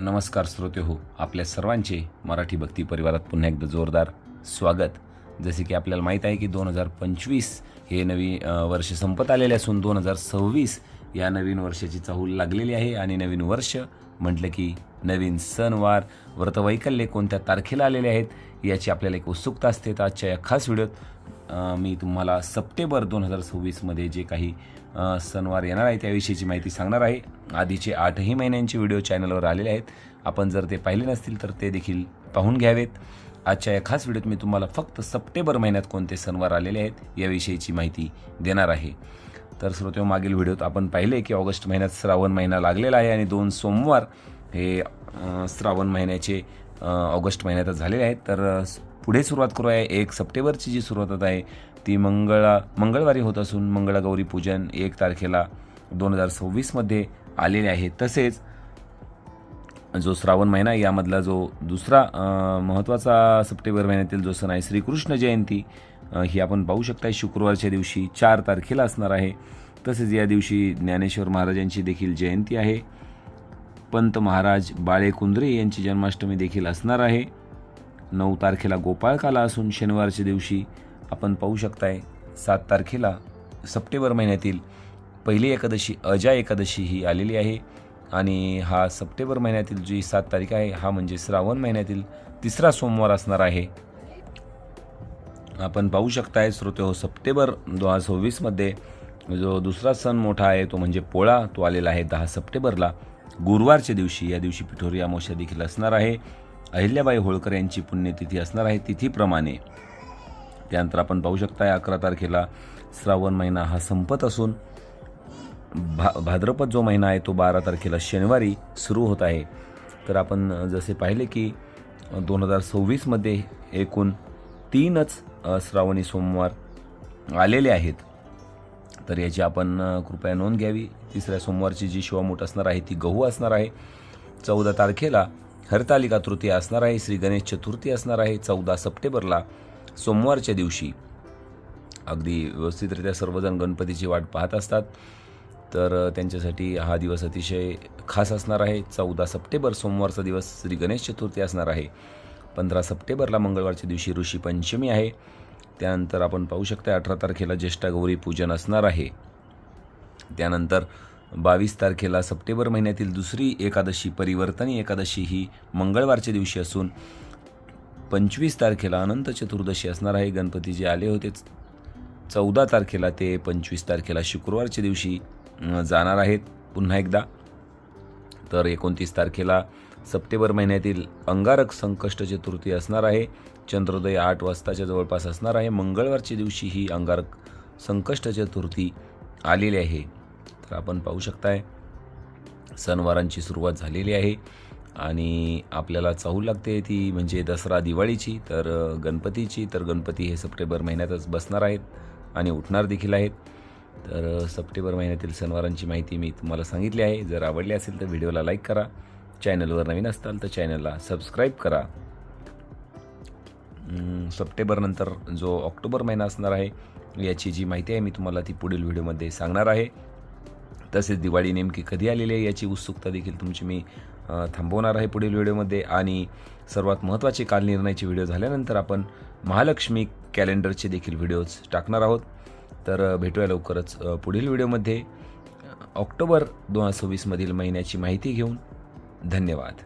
नमस्कार श्रोते हो आपल्या सर्वांचे मराठी भक्ती परिवारात पुन्हा एकदा जोरदार स्वागत. जसे की आपल्याला माहीत आहे की दोन हजार पंचवीस हे नवीन वर्ष संपत आलेले असून दोन हजार सव्वीस या नवीन वर्षाची चाहूल लागलेली आहे आणि नवीन वर्ष म्हटलं की नवीन सणवार व्रतवैकल्ये कोणत्या तारखेला आलेले आहेत याची आपल्याला एक उत्सुकता असते. तर आजच्या या खास व्हिडिओत मी तुम्हाला सप्टेंबर दोन हजार सव्वीसमध्ये जे काही सणवार येणार आहे त्याविषयीची माहिती सांगणार आहे. आधीचे आठही महिन्यांचे व्हिडिओ चॅनलवर आलेले आहेत. आपण जर ते पाहिले नसतील तर ते देखील पाहून घ्यावेत. आजच्या या खास व्हिडिओत मी तुम्हाला फक्त सप्टेंबर महिन्यात कोणते सणवार आलेले आहेत याविषयीची माहिती देणार आहे. तर श्रोतो मागील व्हिडिओत आपण पाहिले की ऑगस्ट महिन्यात श्रावण महिना लागलेला आहे आणि दोन सोमवार हे श्रावण महिन्याचे ऑगस्ट महिन्यातच झालेले आहेत. तर पुढे सुरुवात करूया. एक सप्टेंबरची जी सुरुवात होत आहे ती मंगळा मंगळवारी होत असून मंगळागौरी पूजन एक तारखेला दोन हजार सव्वीसमध्ये आलेले आहे. तसेच जो श्रावण महिना यामधला जो दुसरा महत्त्वाचा सप्टेंबर महिन्यातील जो सण आहे श्रीकृष्ण जयंती ही आपण पाहू शकता शुक्रवारच्या दिवशी चार तारखेला असणार आहे. तसेच या दिवशी ज्ञानेश्वर महाराजांची देखील जयंती आहे. पंत महाराज बाळे कुंद्रे यांची जन्माष्टमी देखील असणार आहे. नऊ तारखेला गोपाळकाला असून शनिवारच्या दिवशी आपण पाहू शकताय सात तारखेला सप्टेंबर महिन्यातील पहिली एकादशी अजा एकादशी ही आलेली आहे. आणि हा सप्टेंबर महिन्यातील जी सात तारीख आहे हा म्हणजे श्रावण महिन्यातील तिसरा सोमवार असणार आहे. आपण पाहू शकताय श्रोते हो सप्टेंबर दोन हजार सव्वीसमध्ये जो दुसरा सण मोठा आहे तो म्हणजे पोळा तो आलेला आहे दहा सप्टेंबरला. गुरुवारच्या दिवशी या दिवशी पिठोरी अमावस्या देखील असणार आहे. अहिल्याबाई होळकर यांची पुण्यतिथी असणार आहे तिथीप्रमाणे. त्यानंतर आपण पाहू शकताय अकरा तारखेला श्रावण महिना हा संपत असून भा भाद्रपद जो महिना आहे तो बारा तारखेला शनिवारी सुरू होत आहे. तर आपण जसे पाहिले की दोन हजार सव्वीसमध्ये एकूण तीनच श्रावणी सोमवार आलेले आहेत. तर याची आपण कृपया नोंद घ्यावी. तिसऱ्या सोमवारची जी शिवामूठ असणार आहे ती गहू असणार आहे. चौदा तारखेला हरतालिका तृतीया असणार आहे. श्री गणेश चतुर्थी असणार आहे चौदा सप्टेंबरला सोमवारच्या दिवशी. अगदी व्यवस्थितरित्या सर्वजण गणपतीची वाट पाहत असतात. तर त्यांच्यासाठी हा दिवस अतिशय खास असणार आहे. चौदा सप्टेंबर सोमवारचा दिवस श्री गणेश चतुर्थी असणार आहे. पंधरा सप्टेंबरला मंगळवारच्या दिवशी ऋषी पंचमी आहे. त्यानंतर आपण पाहू शकता अठरा तारखेला ज्येष्ठा गौरी पूजन असणार आहे. त्यानंतर बावीस तारखेला सप्टेंबर महिन्यातील दुसरी एकादशी परिवर्तनी एकादशी ही मंगळवारच्या दिवशी असून पंचवीस तारखेला अनंत चतुर्दशी असणार आहे. गणपती जे आले होते चौदा तारखेला. ते पंचवीस तारखेला शुक्रवारच्या दिवशी जाणार आहेत पुन्हा एकदा. तर एकोणतीस तारखेला सप्टेंबर महिन्यातील अंगारक संकष्ट चतुर्थी असणार आहे. चंद्रोदय आठ वाजताच्या जवळपास असणार आहे. मंगळवारच्या दिवशी ही अंगारक संकष्ट चतुर्थी आलेली आहे. तर आपण पाहू शकताय. सणवारांची सुरुवात झालेली आहे आणि आपल्याला चाहूल लागते ती म्हणजे दसरा दिवाळीची. तर गणपतीची तर गणपती हे सप्टेंबर महिन्यातच बसणार आहेत आणि उठणार देखील आहेत. तर सप्टेंबर महिन्यातील सणवारांची माहिती मी तुम्हाला सांगितली आहे. जर आवडली असेल तर व्हिडिओला लाईक करा. चॅनलवर नवीन असताल तर चॅनलला सबस्क्राईब करा. सप्टेंबरनंतर जो ऑक्टोबर महिना असणार आहे याची जी माहिती आहे मी तुम्हाला ती पुढील व्हिडिओमध्ये सांगणार आहे. तसेच दिवाळी नेमकी कधी आलेली आहे याची उत्सुकता देखील तुमची मी थांबवणार आहे पुढील व्हिडिओमध्ये. आणि सर्वात महत्त्वाचे कालनिर्णयाचे व्हिडिओ झाल्यानंतर आपण महालक्ष्मी कॅलेंडरचे देखील व्हिडिओज टाकणार आहोत. तर भेटूया लवकरच पुढील व्हिडिओमध्ये. ऑक्टोबर दोन हजार सव्वीसमधील महिन्याची माहिती घेऊन धन्यवाद.